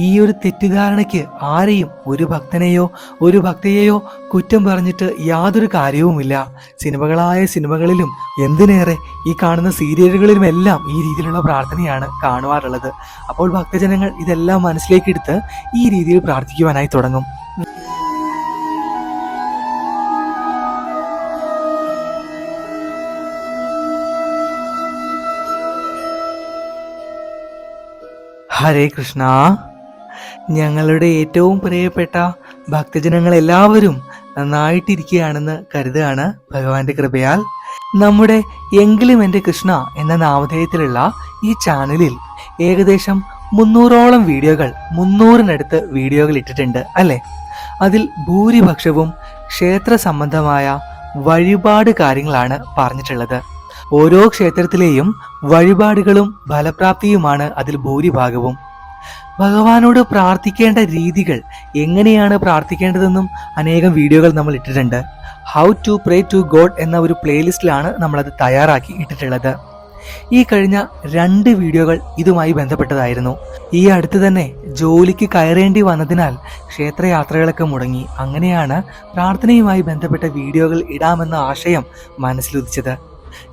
ഈ ഒരു തെറ്റിദ്ധാരണയ്ക്ക് ആരെയും ഒരു ഭക്തനെയോ ഒരു ഭക്തയെയോ കുറ്റം പറഞ്ഞിട്ട് യാതൊരു കാര്യവുമില്ല. സിനിമകളായ സിനിമകളിലും എന്തിനേറെ ഈ കാണുന്ന സീരിയലുകളിലുമെല്ലാം ഈ രീതിയിലുള്ള പ്രാർത്ഥനയാണ് കാണുവാറുള്ളത്. അപ്പോൾ ഭക്തജനങ്ങൾ ഇതെല്ലാം മനസ്സിലേക്കെടുത്ത് ഈ രീതിയിൽ പ്രാർത്ഥിക്കുവാനായി തുടങ്ങും. ഹരേ കൃഷ്ണ. ഞങ്ങളുടെ ഏറ്റവും പ്രിയപ്പെട്ട ഭക്തജനങ്ങൾ എല്ലാവരും നന്നായിട്ടിരിക്കുകയാണെന്ന് കരുതുകയാണ് ഭഗവാന്റെ കൃപയാൽ. നമ്മുടെ എങ്കിലും എന്റെ കൃഷ്ണ എന്ന നാമധേയത്തിലുള്ള ഈ ചാനലിൽ ഏകദേശം മുന്നൂറോളം വീഡിയോകൾ മുന്നൂറിനടുത്ത് വീഡിയോകൾ ഇട്ടിട്ടുണ്ട് അല്ലേ? അതിൽ ഭൂരിപക്ഷവും ക്ഷേത്ര സംബന്ധമായ വഴിപാട് കാര്യങ്ങളാണ് പറഞ്ഞിട്ടുള്ളത്. ഓരോ ക്ഷേത്രത്തിലെയും വഴിപാടുകളും ഫലപ്രാപ്തിയുമാണ് അതിൽ ഭൂരിഭാഗവും. ഭഗവാനോട് പ്രാർത്ഥിക്കേണ്ട രീതികൾ എങ്ങനെയാണ് പ്രാർത്ഥിക്കേണ്ടതെന്നും അനേകം വീഡിയോകൾ നമ്മൾ ഇട്ടിട്ടുണ്ട്. How to pray to God എന്ന ഒരു പ്ലേലിസ്റ്റിലാണ് നമ്മളത് തയ്യാറാക്കി ഇട്ടിട്ടുള്ളത്. ഈ കഴിഞ്ഞ രണ്ട് വീഡിയോകൾ ഇതുമായി ബന്ധപ്പെട്ടതായിരുന്നു. ഈ അടുത്ത് തന്നെ ജോലിക്ക് കയറേണ്ടി വന്നതിനാൽ ക്ഷേത്രയാത്രകളൊക്കെ മുടങ്ങി. അങ്ങനെയാണ് പ്രാർത്ഥനയുമായി ബന്ധപ്പെട്ട വീഡിയോകൾ ഇടാമെന്ന ആശയം മനസ്സിലുദിച്ചത്.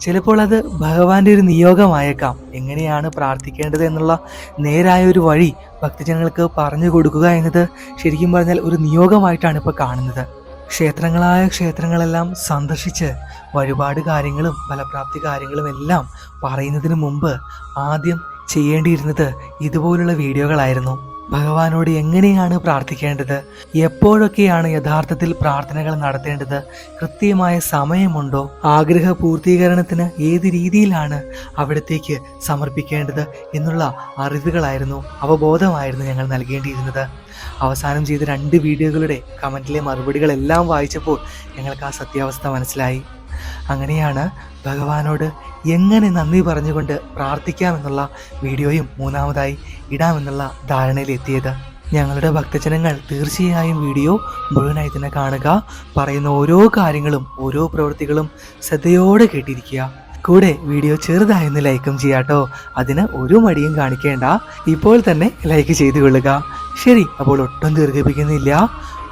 ചിലപ്പോൾ അത് ഭഗവാന്റെ ഒരു നിയോഗമായേക്കാം. എങ്ങനെയാണ് പ്രാർത്ഥിക്കേണ്ടത് എന്നുള്ള നേരായ ഒരു വഴി ഭക്തജനങ്ങൾക്ക് പറഞ്ഞു കൊടുക്കുക എന്നത് ശരിക്കും പറഞ്ഞാൽ ഒരു നിയോഗമായിട്ടാണ് ഇപ്പോൾ കാണുന്നത്. ക്ഷേത്രങ്ങളായ ക്ഷേത്രങ്ങളെല്ലാം സന്ദർശിച്ച് വഴിപാട് കാര്യങ്ങളും ഫലപ്രാപ്തി കാര്യങ്ങളും എല്ലാം പറയുന്നതിന് മുമ്പ് ആദ്യം ചെയ്യേണ്ടിയിരുന്നത് ഇതുപോലുള്ള വീഡിയോകളായിരുന്നു. ഭഗവാനോട് എങ്ങനെയാണ് പ്രാർത്ഥിക്കേണ്ടത്? എപ്പോഴൊക്കെയാണ് യഥാർത്ഥത്തിൽ പ്രാർത്ഥനകൾ നടത്തേണ്ടത്? കൃത്യമായ സമയമുണ്ടോ? ആഗ്രഹ പൂർത്തീകരണത്തിന് ഏത് രീതിയിലാണ് അവിടത്തേക്ക് സമർപ്പിക്കേണ്ടത് എന്നുള്ള അറിവുകളായിരുന്നു അവബോധമായിരുന്നു ഞങ്ങൾ നൽകേണ്ടിയിരുന്നത്. അവസാനം ചെയ്ത രണ്ട് വീഡിയോകളുടെ കമന്റിലെ മറുപടികളെല്ലാം വായിച്ചപ്പോൾ ഞങ്ങൾക്ക് ആ സത്യാവസ്ഥ മനസ്സിലായി. അങ്ങനെയാണ് ഭഗവാനോട് എങ്ങനെ നന്ദി പറഞ്ഞുകൊണ്ട് പ്രാർത്ഥിക്കാമെന്നുള്ള വീഡിയോയും മൂന്നാമതായി ഇടാമെന്നുള്ള ധാരണയിലെത്തിയത്. ഞങ്ങളുടെ ഭക്തജനങ്ങൾ തീർച്ചയായും വീഡിയോ മുഴുവനായി തന്നെ കാണുക പറയുന്ന ഓരോ കാര്യങ്ങളും ഓരോ പ്രവൃത്തികളും ശ്രദ്ധയോടെ കേട്ടിരിക്കുക. കൂടെ വീഡിയോ ചെറുതായൊന്ന് ലൈക്കും ചെയ്യാട്ടോ. അതിന് ഒരു മടിയും കാണിക്കേണ്ട. ഇപ്പോൾ തന്നെ ലൈക്ക് ചെയ്തു കൊള്ളുക. ശരി അപ്പോൾ ഒട്ടും ദീർഘിപ്പിക്കുന്നില്ല.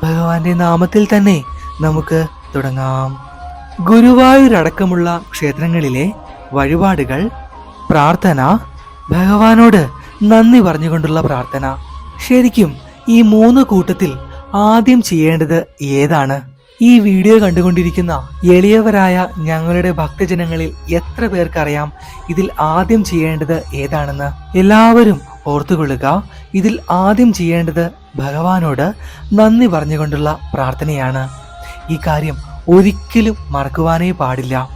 ഭഗവാന്റെ നാമത്തിൽ തന്നെ നമുക്ക് തുടങ്ങാം. ഗുരുവായൂരടക്കമുള്ള ക്ഷേത്രങ്ങളിലെ വഴിപാടുകൾ പ്രാർത്ഥന ഭഗവാനോട് നന്ദി പറഞ്ഞുകൊണ്ടുള്ള പ്രാർത്ഥന. ശരിക്കും ഈ മൂന്ന് കൂട്ടത്തിൽ ആദ്യം ചെയ്യേണ്ടത് ഏതാണ്? ഈ വീഡിയോ കണ്ടുകൊണ്ടിരിക്കുന്ന എളിയവരായ ഞങ്ങളുടെ ഭക്തജനങ്ങളിൽ എത്ര പേർക്കറിയാം ഇതിൽ ആദ്യം ചെയ്യേണ്ടത് ഏതാണെന്ന്? എല്ലാവരും ഓർത്തുകൊള്ളുക ഇതിൽ ആദ്യം ചെയ്യേണ്ടത് ഭഗവാനോട് നന്ദി പറഞ്ഞുകൊണ്ടുള്ള പ്രാർത്ഥനയാണ്. ഈ കാര്യം ഒരിക്കലും മറക്കുവാനേ പാടില്ല.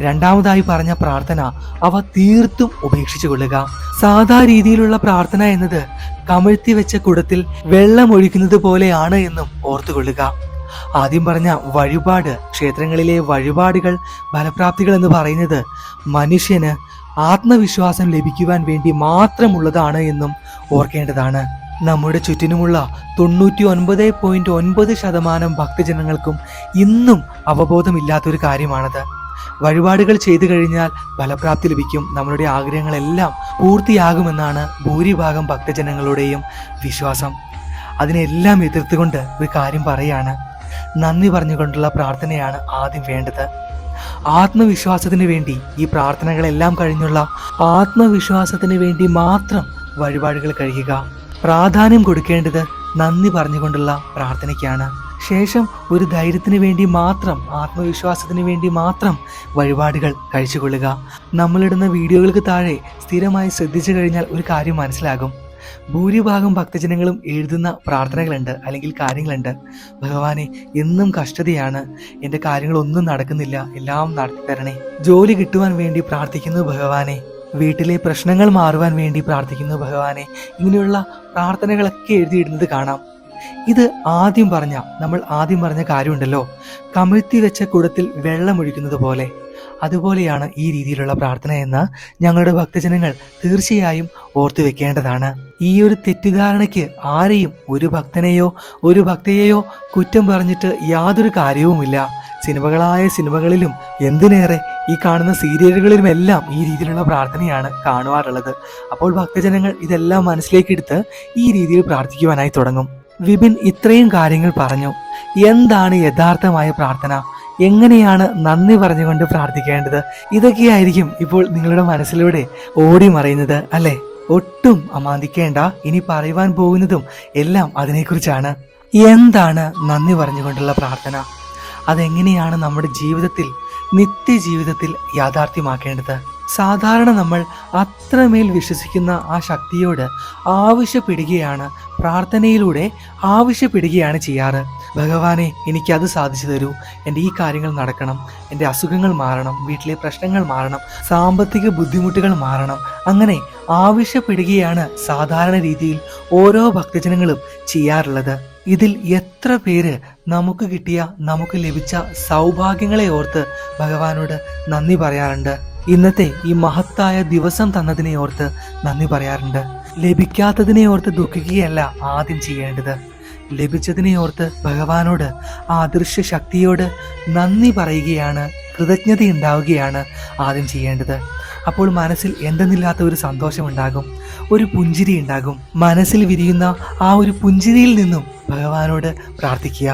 രണ്ടാമതായി പറഞ്ഞ പ്രാർത്ഥന അവ തീർത്തും ഉപേക്ഷിച്ചു കൊള്ളുക. സാധാ രീതിയിലുള്ള പ്രാർത്ഥന എന്നത് കമഴ്ത്തി വെച്ച കുടത്തിൽ വെള്ളം ഒഴിക്കുന്നത് പോലെയാണ് എന്നും ഓർത്തുകൊള്ളുക. ആദ്യം പറഞ്ഞ വഴിപാട് ക്ഷേത്രങ്ങളിലെ വഴിപാടുകൾ ഫലപ്രാപ്തികൾ എന്ന് പറയുന്നത് മനുഷ്യന് ആത്മവിശ്വാസം ലഭിക്കുവാൻ വേണ്ടി മാത്രമുള്ളതാണ് എന്നും ഓർക്കേണ്ടതാണ്. നമ്മുടെ ചുറ്റിനുമുള്ള തൊണ്ണൂറ്റി ഒൻപത് പോയിന്റ് ഒൻപത് ശതമാനം ഭക്തജനങ്ങൾക്കും ഇന്നും അവബോധമില്ലാത്തൊരു കാര്യമാണത്. വഴിപാടുകൾ ചെയ്തു കഴിഞ്ഞാൽ ഫലപ്രാപ്തി ലഭിക്കും. നമ്മളുടെ ആഗ്രഹങ്ങളെല്ലാം പൂർത്തിയാകുമെന്നാണ് ഭൂരിഭാഗം ഭക്തജനങ്ങളുടെയും വിശ്വാസം. അതിനെല്ലാം എതിർത്തുകൊണ്ട് ഒരു കാര്യം പറയാണ്. നന്ദി പറഞ്ഞുകൊണ്ടുള്ള പ്രാർത്ഥനയാണ് ആദ്യം വേണ്ടത്. ആത്മവിശ്വാസത്തിന് വേണ്ടി ഈ പ്രാർത്ഥനകളെല്ലാം കഴിഞ്ഞുള്ള ആത്മവിശ്വാസത്തിന് വേണ്ടി മാത്രം വഴിപാടുകൾ കഴിയുക. പ്രാധാന്യം കൊടുക്കേണ്ടത് നന്ദി പറഞ്ഞുകൊണ്ടുള്ള പ്രാർത്ഥനയ്ക്കാണ്. ശേഷം ഒരു ധൈര്യത്തിന് വേണ്ടി മാത്രം ആത്മവിശ്വാസത്തിന് വേണ്ടി മാത്രം വഴിപാടുകൾ കഴിച്ചുകൊള്ളുക. നമ്മളിടുന്ന വീഡിയോകൾക്ക് താഴെ സ്ഥിരമായി ശ്രദ്ധിച്ചു കഴിഞ്ഞാൽ ഒരു കാര്യം മനസ്സിലാകും. ഭൂരിഭാഗം ഭക്തജനങ്ങളും എഴുതുന്ന പ്രാർത്ഥനകളുണ്ട് അല്ലെങ്കിൽ കാര്യങ്ങളുണ്ട്. ഭഗവാനെ എന്നും കഷ്ടതയാണ്. എന്റെ കാര്യങ്ങളൊന്നും നടക്കുന്നില്ല. എല്ലാം നടത്തി തരണേ ജോലി കിട്ടുവാൻ വേണ്ടി പ്രാർത്ഥിക്കുന്നു ഭഗവാനെ. വീട്ടിലെ പ്രശ്നങ്ങൾ മാറുവാൻ വേണ്ടി പ്രാർത്ഥിക്കുന്നു ഭഗവാനെ. ഇങ്ങനെയുള്ള പ്രാർത്ഥനകളൊക്കെ എഴുതിയിടുന്നത് കാണാം. ഇത് ആദ്യം പറഞ്ഞ നമ്മൾ ആദ്യം പറഞ്ഞ കാര്യമുണ്ടല്ലോ. കമിഴ്ത്തി വെച്ച കുടത്തിൽ വെള്ളമൊഴിക്കുന്നത് പോലെ. അതുപോലെയാണ് ഈ രീതിയിലുള്ള പ്രാർത്ഥന എന്ന് ഞങ്ങളുടെ ഭക്തജനങ്ങൾ തീർച്ചയായും ഓർത്തു വെക്കേണ്ടതാണ്. ഈ ഒരു തെറ്റിദ്ധാരണയ്ക്ക് ആരെയും ഒരു ഭക്തനെയോ ഒരു ഭക്തയെയോ കുറ്റം പറഞ്ഞിട്ട് യാതൊരു കാര്യവുമില്ല. സിനിമകളായ സിനിമകളിലും എന്തിനേറെ ഈ കാണുന്ന സീരിയലുകളിലുമെല്ലാം ഈ രീതിയിലുള്ള പ്രാർത്ഥനയാണ് കാണുവാറുള്ളത്. അപ്പോൾ ഭക്തജനങ്ങൾ ഇതെല്ലാം മനസ്സിലേക്കെടുത്ത് ഈ രീതിയിൽ പ്രാർത്ഥിക്കുവാനായി തുടങ്ങും. വിപിൻ ഇത്രയും കാര്യങ്ങൾ പറഞ്ഞു. എന്താണ് യഥാർത്ഥമായ പ്രാർത്ഥന? എങ്ങനെയാണ് നന്ദി പറഞ്ഞുകൊണ്ട് പ്രാർത്ഥിക്കേണ്ടത്? ഇതൊക്കെയായിരിക്കും ഇപ്പോൾ നിങ്ങളുടെ മനസ്സിലൂടെ ഓടി മറയുന്നത് അല്ലേ? ഒട്ടും അമാന്തിക്കേണ്ട ഇനി പറയുവാൻ പോകുന്നതും എല്ലാം അതിനെക്കുറിച്ചാണ്. എന്താണ് നന്ദി പറഞ്ഞുകൊണ്ടുള്ള പ്രാർത്ഥന? അതെങ്ങനെയാണ് നമ്മുടെ ജീവിതത്തിൽ നിത്യജീവിതത്തിൽ യാഥാർത്ഥ്യമാക്കേണ്ടത്. സാധാരണ നമ്മൾ അത്രമേൽ വിശ്വസിക്കുന്ന ആ ശക്തിയോട് ആവശ്യപ്പെടുകയാണ് പ്രാർത്ഥനയിലൂടെ ആവശ്യപ്പെടുകയാണ് ചെയ്യാറ്. ഭഗവാനെ എനിക്കത് സാധിച്ചു തരൂ. എന്റെ ഈ കാര്യങ്ങൾ നടക്കണം. എന്റെ അസുഖങ്ങൾ മാറണം. വീട്ടിലെ പ്രശ്നങ്ങൾ മാറണം. സാമ്പത്തിക ബുദ്ധിമുട്ടുകൾ മാറണം. അങ്ങനെ ആവശ്യപ്പെടുകയാണ് സാധാരണ രീതിയിൽ ഓരോ ഭക്തജനങ്ങളും ചെയ്യാറുള്ളത്. ഇതിൽ എത്ര പേര് നമുക്ക് കിട്ടിയ നമുക്ക് ലഭിച്ച സൗഭാഗ്യങ്ങളെ ഓർത്ത് ഭഗവാനോട് നന്ദി പറയാറുണ്ട്. ഇന്നത്തെ ഈ മഹത്തായ ദിവസം തന്നതിനെ ഓർത്ത് നന്ദി പറയാറുണ്ട്. ലഭിക്കാത്തതിനെ ഓർത്ത് ദുഃഖിക്കുകയല്ല ആദ്യം ചെയ്യേണ്ടത്. ലഭിച്ചതിനെ ഓർത്ത് ഭഗവാനോട് ആ അദൃശ്യ ശക്തിയോട് നന്ദി പറയുകയാണ് കൃതജ്ഞത ഉണ്ടാവുകയാണ് ആദ്യം ചെയ്യേണ്ടത്. അപ്പോൾ മനസ്സിൽ എന്തെന്നില്ലാത്ത ഒരു സന്തോഷം ഉണ്ടാകും ഒരു പുഞ്ചിരി ഉണ്ടാകും. മനസ്സിൽ വിരിയുന്ന ആ ഒരു പുഞ്ചിരിയിൽ നിന്നും ഭഗവാനോട് പ്രാർത്ഥിക്കുക.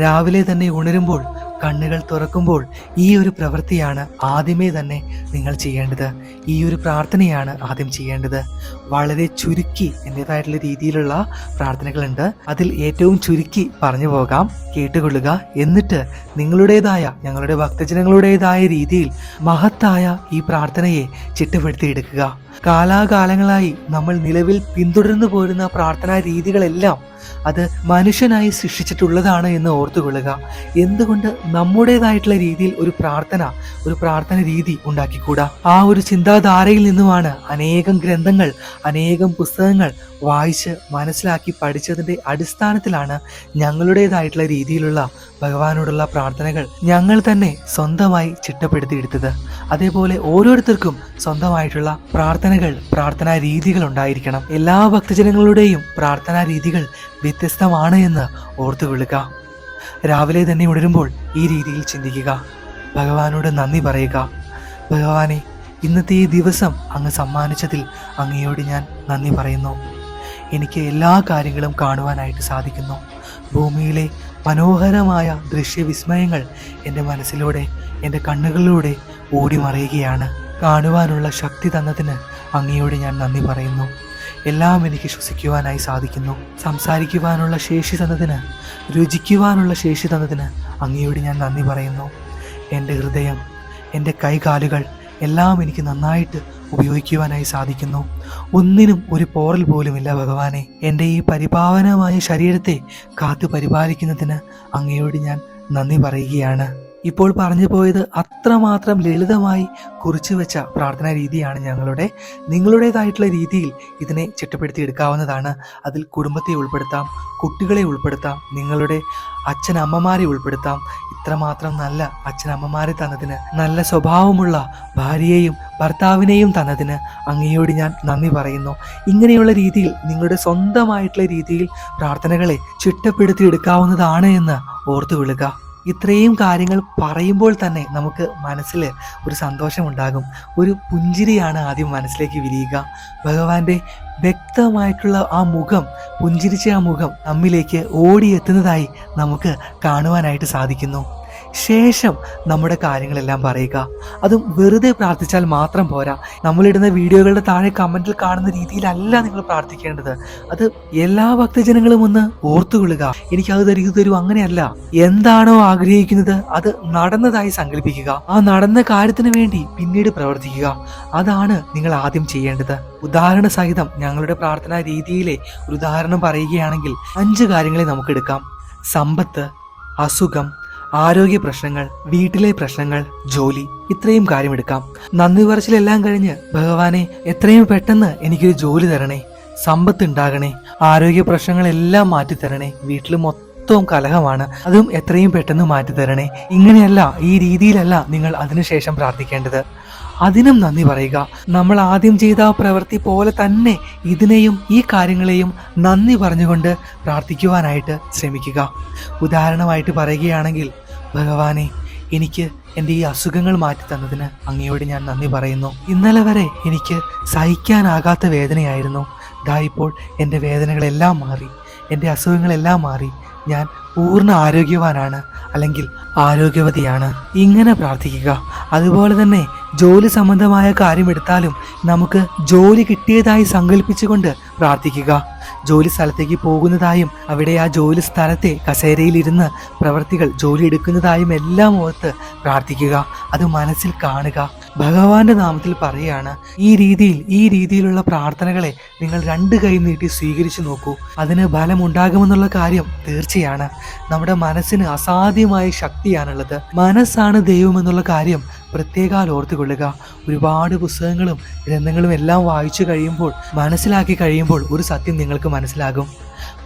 രാവിലെ തന്നെ ഉണരുമ്പോൾ കണ്ണുകൾ തുറക്കുമ്പോൾ ഈ ഒരു പ്രവൃത്തിയാണ് ആദ്യമേ തന്നെ നിങ്ങൾ ചെയ്യേണ്ടത്. ഈ ഒരു പ്രാർത്ഥനയാണ് ആദ്യം ചെയ്യേണ്ടത്. വളരെ ചുരുക്കി എന്റേതായിട്ടുള്ള രീതിയിലുള്ള പ്രാർത്ഥനകളുണ്ട്. അതിൽ ഏറ്റവും ചുരുക്കി പറഞ്ഞു പോകാം. കേട്ടുകൊള്ളുക. എന്നിട്ട് നിങ്ങളുടേതായ ഞങ്ങളുടെ ഭക്തജനങ്ങളുടേതായ രീതിയിൽ മഹത്തായ ഈ പ്രാർത്ഥനയെ ചിട്ടപ്പെടുത്തിയെടുക്കുക. കാലാകാലങ്ങളായി നമ്മൾ നിലവിൽ പിന്തുടർന്നു പോരുന്ന പ്രാർത്ഥനാ രീതികളെല്ലാം അത് മനുഷ്യനായി സൃഷ്ടിച്ചിട്ടുള്ളതാണ് എന്ന് ഓർത്തുകൊള്ളുക. എന്തുകൊണ്ട് നമ്മുടേതായിട്ടുള്ള രീതിയിൽ ഒരു പ്രാർത്ഥന ഒരു പ്രാർത്ഥന രീതി ഉണ്ടാക്കിക്കൂടാ? ആ ഒരു ചിന്താധാരയിൽ നിന്നുമാണ് അനേകം ഗ്രന്ഥങ്ങൾ അനേകം പുസ്തകങ്ങൾ വായിച്ച് മനസ്സിലാക്കി പഠിച്ചതിന്റെ അടിസ്ഥാനത്തിലാണ് ഞങ്ങളുടേതായിട്ടുള്ള രീതിയിലുള്ള ഭഗവാനോടുള്ള പ്രാർത്ഥനകൾ ഞങ്ങൾ തന്നെ സ്വന്തമായി ചിട്ടപ്പെടുത്തിയെടുത്തത്. അതേപോലെ ഓരോരുത്തർക്കും സ്വന്തമായിട്ടുള്ള പ്രാർത്ഥനകൾ പ്രാർത്ഥനാ രീതികൾ ഉണ്ടായിരിക്കണം. എല്ലാ ഭക്തജനങ്ങളുടെയും പ്രാർത്ഥനാ രീതികൾ വ്യത്യസ്തമാണ് എന്ന് ഓർത്തു ഓർത്തുകൊള്ളുക. രാവിലെ തന്നെ ഉണരുമ്പോൾ ഈ രീതിയിൽ ചിന്തിക്കുക. ഭഗവാനോട് നന്ദി പറയുക. ഭഗവാനെ ഇന്നത്തെ ഈ ദിവസം അങ്ങ് സമ്മാനിച്ചതിൽ അങ്ങയോട് ഞാൻ നന്ദി പറയുന്നു. എനിക്ക് എല്ലാ കാര്യങ്ങളും കാണുവാനായിട്ട് സാധിക്കുന്നു. ഭൂമിയിലെ മനോഹരമായ ദൃശ്യവിസ്മയങ്ങൾ എന്റെ മനസ്സിലൂടെ എന്റെ കണ്ണുകളിലൂടെ ഓടി മറയുകയാണ് കാണുവാനുള്ള ശക്തി തന്നതിന് അങ്ങയോട് ഞാൻ നന്ദി പറയുന്നു. എല്ലാം എനിക്ക് ശ്വസിക്കുവാനായി സാധിക്കുന്നു. സംസാരിക്കുവാനുള്ള ശേഷി തന്നതിന് രുചിക്കുവാനുള്ള ശേഷി തന്നതിന് അങ്ങയോട് ഞാൻ നന്ദി പറയുന്നു. എന്റെ ഹൃദയം എന്റെ കൈകാലുകൾ എല്ലാം എനിക്ക് നന്നായിട്ട് ഉപയോഗിക്കുവാനായി സാധിക്കുന്നു. ഒന്നിനും ഒരു പോറൽ പോലുമില്ല ഭഗവാനെ. എന്റെ ഈ പരിപാവനമായ ശരീരത്തെ കാത്തു പരിപാലിക്കുന്നതിന് അങ്ങയോട് ഞാൻ നന്ദി പറയുകയാണ്. ഇപ്പോൾ പറഞ്ഞു പോയത് അത്രമാത്രം ലളിതമായി കുറിച്ചു വെച്ച പ്രാർത്ഥനാ രീതിയാണ് ഞങ്ങളുടെ. നിങ്ങളുടേതായിട്ടുള്ള രീതിയിൽ ഇതിനെ ചിട്ടപ്പെടുത്തി എടുക്കാവുന്നതാണ്. അതിൽ കുടുംബത്തെ ഉൾപ്പെടുത്താം കുട്ടികളെ ഉൾപ്പെടുത്താം നിങ്ങളുടെ അച്ഛനമ്മമാരെ ഉൾപ്പെടുത്താം. ഇത്രമാത്രം നല്ല അച്ഛനമ്മമാരെ തന്നതിന് നല്ല സ്വഭാവമുള്ള ഭാര്യയെയും ഭർത്താവിനെയും തന്നതിന് അങ്ങയോട് ഞാൻ നന്ദി പറയുന്നു. ഇങ്ങനെയുള്ള രീതിയിൽ നിങ്ങളുടെ സ്വന്തമായിട്ടുള്ള രീതിയിൽ പ്രാർത്ഥനകളെ ചിട്ടപ്പെടുത്തി എടുക്കാവുന്നതാണ് എന്ന് ഓർത്തു ഓർത്തുകൊള്ളുക ഇത്രയും കാര്യങ്ങൾ പറയുമ്പോൾ തന്നെ നമുക്ക് മനസ്സിൽ ഒരു സന്തോഷമുണ്ടാകും. ഒരു പുഞ്ചിരിയാണ് ആദ്യം മനസ്സിലേക്ക് വിരിയുക. ഭഗവാന്റെ വ്യക്തമായിട്ടുള്ള ആ മുഖം പുഞ്ചിരിച്ച ആ മുഖം നമ്മിലേക്ക് ഓടിയെത്തുന്നതായി നമുക്ക് കാണുവാനായിട്ട് സാധിക്കുന്നു. ശേഷം നമ്മുടെ കാര്യങ്ങളെല്ലാം പറയുക. അതും വെറുതെ പ്രാർത്ഥിച്ചാൽ മാത്രം പോരാ. നമ്മളിടുന്ന വീഡിയോകളുടെ താഴെ കമന്റിൽ കാണുന്ന രീതിയിലല്ല നിങ്ങൾ പ്രാർത്ഥിക്കേണ്ടത്. അത് എല്ലാ ഭക്തജനങ്ങളും ഒന്ന് ഓർത്തുകൊള്ളുക. എനിക്ക് അത് തരൂ തരൂ അങ്ങനെയല്ല. എന്താണോ ആഗ്രഹിക്കുന്നത് അത് നടന്നതായി സങ്കല്പിക്കുക. ആ നടന്ന കാര്യത്തിന് വേണ്ടി പിന്നീട് പ്രവർത്തിക്കുക. അതാണ് നിങ്ങൾ ആദ്യം ചെയ്യേണ്ടത്. ഉദാഹരണ സഹിതം ഞങ്ങളുടെ പ്രാർത്ഥനാ രീതിയിലെ ഒരു ഉദാഹരണം പറയുകയാണെങ്കിൽ അഞ്ച് കാര്യങ്ങളെ നമുക്ക് എടുക്കാം. സമ്പത്ത് അസുഖം ആരോഗ്യ പ്രശ്നങ്ങൾ വീട്ടിലെ പ്രശ്നങ്ങൾ ജോലി ഇത്രയും കാര്യമെടുക്കാം. നന്ദി പറച്ചിലെല്ലാം കഴിഞ്ഞ് ഭഗവാനെ എത്രയും പെട്ടെന്ന് എനിക്കൊരു ജോലി തരണേ സമ്പത്ത് ഉണ്ടാകണേ ആരോഗ്യ പ്രശ്നങ്ങളെല്ലാം മാറ്റിത്തരണേ വീട്ടിൽ മൊത്തവും കലഹമാണ് അതും എത്രയും പെട്ടെന്ന് മാറ്റി തരണേ ഇങ്ങനെയല്ല ഈ രീതിയിലല്ല നിങ്ങൾ അതിനുശേഷം പ്രാർത്ഥിക്കേണ്ടത്. അതിനും നന്ദി പറയുക. നമ്മൾ ആദ്യം ചെയ്ത ആ പ്രവൃത്തി പോലെ തന്നെ ഇതിനെയും ഈ കാര്യങ്ങളെയും നന്ദി പറഞ്ഞുകൊണ്ട് പ്രാർത്ഥിക്കുവാനായിട്ട് ശ്രമിക്കുക. ഉദാഹരണമായിട്ട് പറയുകയാണെങ്കിൽ ഭഗവാനെ എനിക്ക് എന്റെ ഈ അസുഖങ്ങൾ മാറ്റി തന്നതിന് അങ്ങയോട് ഞാൻ നന്ദി പറയുന്നു. ഇന്നലെ വരെ എനിക്ക് സഹിക്കാനാകാത്ത വേദനയായിരുന്നു. ദാ ഇപ്പോൾ എന്റെ വേദനകളെല്ലാം മാറി എന്റെ അസുഖങ്ങളെല്ലാം മാറി. ഞാൻ പൂർണ ആരോഗ്യവാനാണ് അല്ലെങ്കിൽ ആരോഗ്യവതിയാണ്. ഇങ്ങനെ പ്രാർത്ഥിക്കുക. അതുപോലെ തന്നെ ജോലി സംബന്ധമായ കാര്യമെടുത്താലും നമുക്ക് ജോലി കിട്ടിയതായി സങ്കല്പിച്ചുകൊണ്ട് പ്രാർത്ഥിക്കുക. ജോലി സ്ഥലത്തേക്ക് പോകുന്നതായും അവിടെ ആ ജോലി സ്ഥലത്തെ കസേരയിലിരുന്ന് പ്രവർത്തികൾ ജോലി എടുക്കുന്നതായും എല്ലാം ഓർത്ത് പ്രാർത്ഥിക്കുക. അത് മനസ്സിൽ കാണുക. ഭഗവാന്റെ നാമത്തിൽ പറയുകയാണ് ഈ രീതിയിൽ ഈ രീതിയിലുള്ള പ്രാർത്ഥനകളെ നിങ്ങൾ രണ്ട് കൈ നീട്ടി സ്വീകരിച്ചു നോക്കൂ. അതിന് ഫലമുണ്ടാകുമെന്നുള്ള കാര്യം തീർച്ചയാണ്. നമ്മുടെ മനസ്സിന് അസാധ്യമായ ശക്തിയാണുള്ളത്. മനസ്സാണ് ദൈവം എന്നുള്ള കാര്യം പ്രത്യേകാൽ ഓർത്തുകൊള്ളുക. ഒരുപാട് പുസ്തകങ്ങളും ഗ്രന്ഥങ്ങളും എല്ലാം വായിച്ചു കഴിയുമ്പോൾ മനസ്സിലാക്കി കഴിയുമ്പോൾ ഒരു സത്യം നിങ്ങൾക്ക് മനസ്സിലാകും.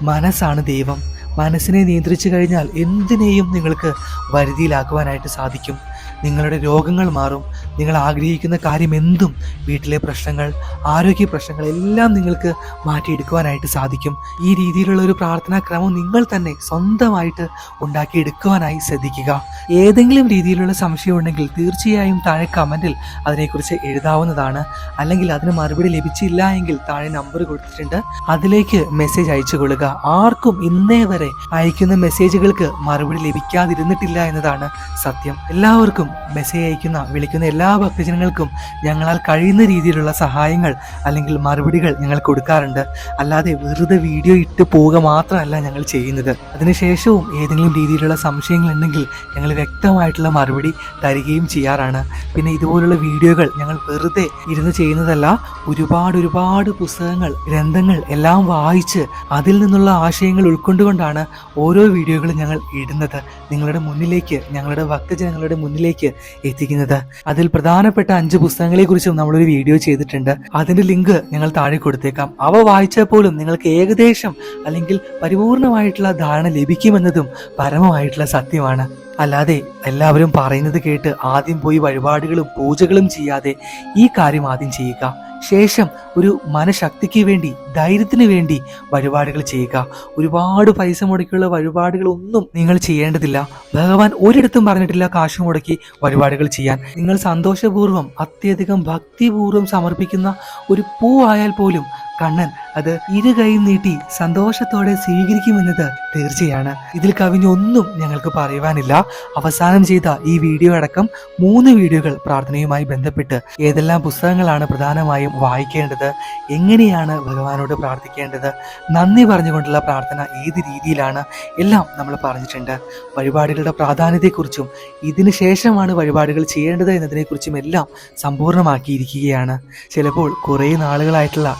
മനസ്സാണ് ദൈവം. മനസ്സിനെ നിയന്ത്രിച്ചു കഴിഞ്ഞാൽ എന്തിനേയും നിങ്ങൾക്ക് വരുതിയിലാക്കുവാനായിട്ട് സാധിക്കും. നിങ്ങളുടെ രോഗങ്ങൾ മാറും. നിങ്ങൾ ആഗ്രഹിക്കുന്ന കാര്യം എന്തും വീട്ടിലെ പ്രശ്നങ്ങൾ ആരോഗ്യ പ്രശ്നങ്ങൾ എല്ലാം നിങ്ങൾക്ക് മാറ്റിയെടുക്കുവാനായിട്ട് സാധിക്കും. ഈ രീതിയിലുള്ള ഒരു പ്രാർത്ഥനാ ക്രമം നിങ്ങൾ തന്നെ സ്വന്തമായിട്ട് ഉണ്ടാക്കിയെടുക്കുവാനായി ശ്രദ്ധിക്കുക. ഏതെങ്കിലും രീതിയിലുള്ള സംശയം ഉണ്ടെങ്കിൽ തീർച്ചയായും താഴെ കമന്റിൽ അതിനെക്കുറിച്ച് എഴുതാവുന്നതാണ്. അല്ലെങ്കിൽ അതിന് മറുപടി ലഭിച്ചില്ല എങ്കിൽ താഴെ നമ്പർ കൊടുത്തിട്ടുണ്ട്. അതിലേക്ക് മെസ്സേജ് അയച്ചു കൊള്ളുക. ആർക്കും ഇന്നേ വരെ അയക്കുന്ന മെസ്സേജുകൾക്ക് മറുപടി ലഭിക്കാതിരുന്നിട്ടില്ല എന്നതാണ് സത്യം. എല്ലാവർക്കും മെസ്സേജ് അയക്കുന്ന വിളിക്കുന്ന എല്ലാ ഭക്തജനങ്ങൾക്കും ഞങ്ങളാൽ കഴിയുന്ന രീതിയിലുള്ള സഹായങ്ങൾ അല്ലെങ്കിൽ മറുപടികൾ ഞങ്ങൾ കൊടുക്കാറുണ്ട്. അല്ലാതെ വെറുതെ വീഡിയോ ഇട്ട് പോവുക മാത്രമല്ല ഞങ്ങൾ ചെയ്യുന്നത്. അതിനുശേഷവും ഏതെങ്കിലും രീതിയിലുള്ള സംശയങ്ങൾ ഉണ്ടെങ്കിൽ ഞങ്ങൾ വ്യക്തമായിട്ടുള്ള മറുപടി തരികയും ചെയ്യാറാണ്. പിന്നെ ഇതുപോലുള്ള വീഡിയോകൾ ഞങ്ങൾ വെറുതെ ഇരുന്ന് ചെയ്യുന്നതല്ല ഒരുപാട് ഒരുപാട് പുസ്തകങ്ങൾ ഗ്രന്ഥങ്ങൾ എല്ലാം വായിച്ച് അതിൽ നിന്നുള്ള ആശയങ്ങൾ ഉൾക്കൊണ്ടുകൊണ്ടാണ് ഓരോ വീഡിയോകളും ഞങ്ങൾ ഇടുന്നത്. നിങ്ങളുടെ മുന്നിലേക്ക് ഞങ്ങളുടെ ഭക്തജനങ്ങളുടെ മുന്നിലേക്ക് എത്തിക്കുന്നത്. അതിൽ പ്രധാനപ്പെട്ട അഞ്ച് പുസ്തകങ്ങളെ കുറിച്ചും നമ്മളൊരു വീഡിയോ ചെയ്തിട്ടുണ്ട്. അതിന്റെ ലിങ്ക് ഞങ്ങൾ താഴെ കൊടുത്തേക്കാം. അവ വായിച്ചാൽ പോലും നിങ്ങൾക്ക് ഏകദേശം അല്ലെങ്കിൽ പരിപൂർണമായിട്ടുള്ള ധാരണ ലഭിക്കുമെന്നതും പരമമായിട്ടുള്ള സത്യമാണ്. അല്ലാതെ എല്ലാവരും പറയുന്നത് കേട്ട് ആദ്യം പോയി വഴിപാടുകളും പൂജകളും ചെയ്യാതെ ഈ കാര്യം ആദ്യം ചെയ്യുക. ശേഷം ഒരു മനഃശക്തിക്ക് വേണ്ടി ധൈര്യത്തിന് വേണ്ടി വഴിപാടുകൾ ചെയ്യുക. ഒരുപാട് പൈസ മുടക്കിയുള്ള വഴിപാടുകൾ ഒന്നും നിങ്ങൾ ചെയ്യേണ്ടതില്ല. ഭഗവാൻ ഒരിടത്തും പറഞ്ഞിട്ടില്ല കാശ് മുടക്കി വഴിപാടുകൾ ചെയ്യാൻ. നിങ്ങൾ സന്തോഷപൂർവം അത്യധികം ഭക്തിപൂർവം സമർപ്പിക്കുന്ന ഒരു പൂവായാൽ പോലും കണ്ണൻ അത് ഇരു കൈയും നീട്ടി സന്തോഷത്തോടെ സ്വീകരിക്കുമെന്നത് തീർച്ചയാണ്. ഇതിൽ കവിഞ്ഞൊന്നും ഞങ്ങൾക്ക് പറയുവാനില്ല. അവസാനം ചെയ്ത ഈ വീഡിയോ അടക്കം മൂന്ന് വീഡിയോകൾ പ്രാർത്ഥനയുമായി ബന്ധപ്പെട്ട് ഏതെല്ലാം പുസ്തകങ്ങളാണ് പ്രധാനമായും വായിക്കേണ്ടത് എങ്ങനെയാണ് ഭഗവാനോട് പ്രാർത്ഥിക്കേണ്ടത് നന്ദി പറഞ്ഞുകൊണ്ടുള്ള പ്രാർത്ഥന ഏത് രീതിയിലാണ് എല്ലാം നമ്മൾ പറഞ്ഞിട്ടുണ്ട്. വഴിപാടുകളുടെ പ്രാധാന്യത്തെക്കുറിച്ചും ഇതിന് ശേഷമാണ് വഴിപാടുകൾ ചെയ്യേണ്ടത് എന്നതിനെക്കുറിച്ചും എല്ലാം സമ്പൂർണമാക്കിയിരിക്കുകയാണ്. ചിലപ്പോൾ കുറേ നാളുകളായിട്ടുള്ള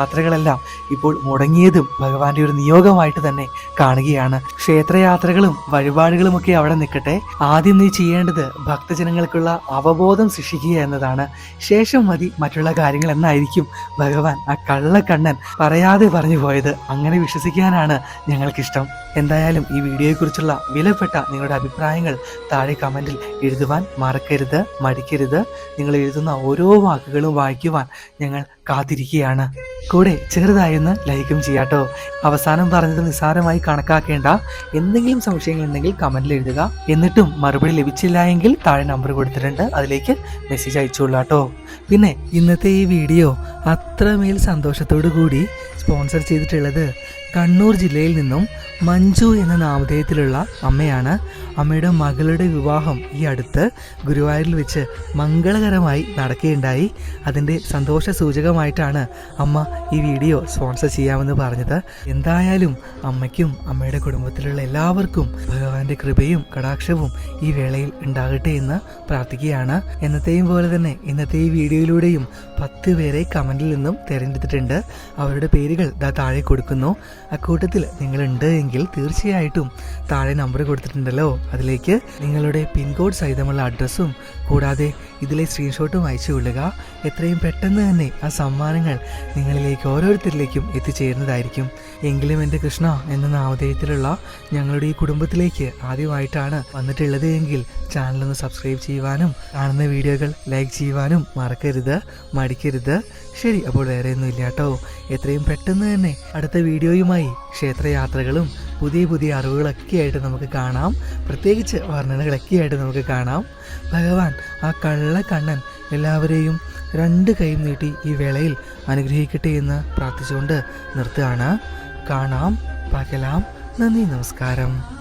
ക്ഷേത്രയാത്രകളെല്ലാം ഇപ്പോൾ മുടങ്ങിയതും ഭഗവാന്റെ ഒരു നിയോഗമായിട്ട് തന്നെ കാണുകയാണ്. ക്ഷേത്രയാത്രകളും വഴിപാടുകളും ഒക്കെ അവിടെ നിൽക്കട്ടെ. ആദ്യം നീ ചെയ്യേണ്ടത് ഭക്തജനങ്ങൾക്കുള്ള അവബോധം സൃഷ്ടിക്കുക എന്നതാണ്. ശേഷം മതി മറ്റുള്ള കാര്യങ്ങൾ എന്നായിരിക്കും ഭഗവാൻ ആ കള്ളക്കണ്ണൻ പറയാതെ പറഞ്ഞു പോയത്. അങ്ങനെ വിശ്വസിക്കാനാണ് ഞങ്ങൾക്കിഷ്ടം. എന്തായാലും ഈ വീഡിയോയെക്കുറിച്ചുള്ള വിലപ്പെട്ട നിങ്ങളുടെ അഭിപ്രായങ്ങൾ താഴെ കമന്റിൽ എഴുതുവാൻ മറക്കരുത് മടിക്കരുത്. നിങ്ങൾ എഴുതുന്ന ഓരോ വാക്കുകളും വായിക്കുവാൻ ഞങ്ങൾ കാത്തിരിക്കുകയാണ്. കൂടെ ചെറുതായൊന്ന് ലൈക്കും ചെയ്യാട്ടോ. അവസാനം പറഞ്ഞത് നിസ്സാരമായി കണക്കാക്കേണ്ട. എന്തെങ്കിലും സംശയങ്ങൾ ഉണ്ടെങ്കിൽ കമന്റിൽ എഴുതുക. എന്നിട്ടും മറുപടി ലഭിച്ചില്ല എങ്കിൽ താഴെ നമ്പർ കൊടുത്തിട്ടുണ്ട്. അതിലേക്ക് മെസ്സേജ് അയച്ചോളാട്ടോ പിന്നെ ഇന്നത്തെ ഈ വീഡിയോ അത്രമേൽ സന്തോഷത്തോടു കൂടി സ്പോൺസർ ചെയ്തിട്ടുള്ളത് കണ്ണൂർ ജില്ലയിൽ നിന്നും മഞ്ജു എന്ന നാമധേയത്തിലുള്ള അമ്മയാണ്. അമ്മയുടെ മകളുടെ വിവാഹം ഈ അടുത്ത് ഗുരുവായൂരിൽ വെച്ച് മംഗളകരമായി നടക്കുകയുണ്ടായി. അതിന്റെ സന്തോഷ സൂചകമായിട്ടാണ് അമ്മ ഈ വീഡിയോ സ്പോൺസർ ചെയ്യാമെന്ന് പറഞ്ഞത്. എന്തായാലും അമ്മയ്ക്കും അമ്മയുടെ കുടുംബത്തിലുള്ള എല്ലാവർക്കും ഭഗവാന്റെ കൃപയും കടാക്ഷവും ഈ വേളയിൽ ഉണ്ടാകട്ടെ എന്ന് പ്രാർത്ഥിക്കുകയാണ്. എന്നത്തെയും പോലെ തന്നെ ഇന്നത്തെ ഈ വീഡിയോയിലൂടെയും പത്ത് പേരെ കമന്റിൽ നിന്നും തിരഞ്ഞെടുത്തിട്ടുണ്ട്. അവരുടെ പേരുകൾ ദാ താഴെ കൊടുക്കുന്നു. അക്കൂട്ടത്തിൽ നിങ്ങളുണ്ട് എങ്കിൽ തീർച്ചയായിട്ടും താഴെ നമ്പർ കൊടുത്തിട്ടുണ്ടല്ലോ. അതിലേക്ക് നിങ്ങളുടെ പിൻകോഡ് സഹിതമുള്ള അഡ്രസ്സും കൂടാതെ ഇതിലെ സ്ക്രീൻഷോട്ടും അയച്ചു കൊള്ളുക എത്രയും പെട്ടെന്ന് തന്നെ ആ സമ്മാനങ്ങൾ നിങ്ങളിലേക്ക് ഓരോരുത്തരിലേക്കും എത്തിച്ചേരുന്നതായിരിക്കും. എങ്കിലും എന്റെ കൃഷ്ണ എന്ന നാമധേയത്തിലുള്ള ഞങ്ങളുടെ ഈ കുടുംബത്തിലേക്ക് ആദ്യമായിട്ടാണ് വന്നിട്ടുള്ളത് എങ്കിൽ ചാനലൊന്ന് സബ്സ്ക്രൈബ് ചെയ്യുവാനും കാണുന്ന വീഡിയോകൾ ലൈക്ക് ചെയ്യുവാനും മറക്കരുത് മടിക്കരുത്. ശരി അപ്പോൾ വേറെ ഒന്നും ഇല്ല കേട്ടോ. എത്രയും പെട്ടെന്ന് തന്നെ അടുത്ത വീഡിയോയുമായി ക്ഷേത്രയാത്രകളും പുതിയ പുതിയ അറിവുകളൊക്കെ ആയിട്ട് നമുക്ക് കാണാം. പ്രത്യേകിച്ച് വർണനകളൊക്കെ ആയിട്ട് നമുക്ക് കാണാം. ഭഗവാൻ ആ കള്ള കണ്ണൻ എല്ലാവരെയും രണ്ട് കൈ നീട്ടി ഈ വേളയിൽ അനുഗ്രഹിക്കട്ടെ എന്ന് പ്രാർത്ഥിച്ചുകൊണ്ട് നിർത്തുകയാണ്. കാണാം പകലാം. നന്ദി നമസ്കാരം.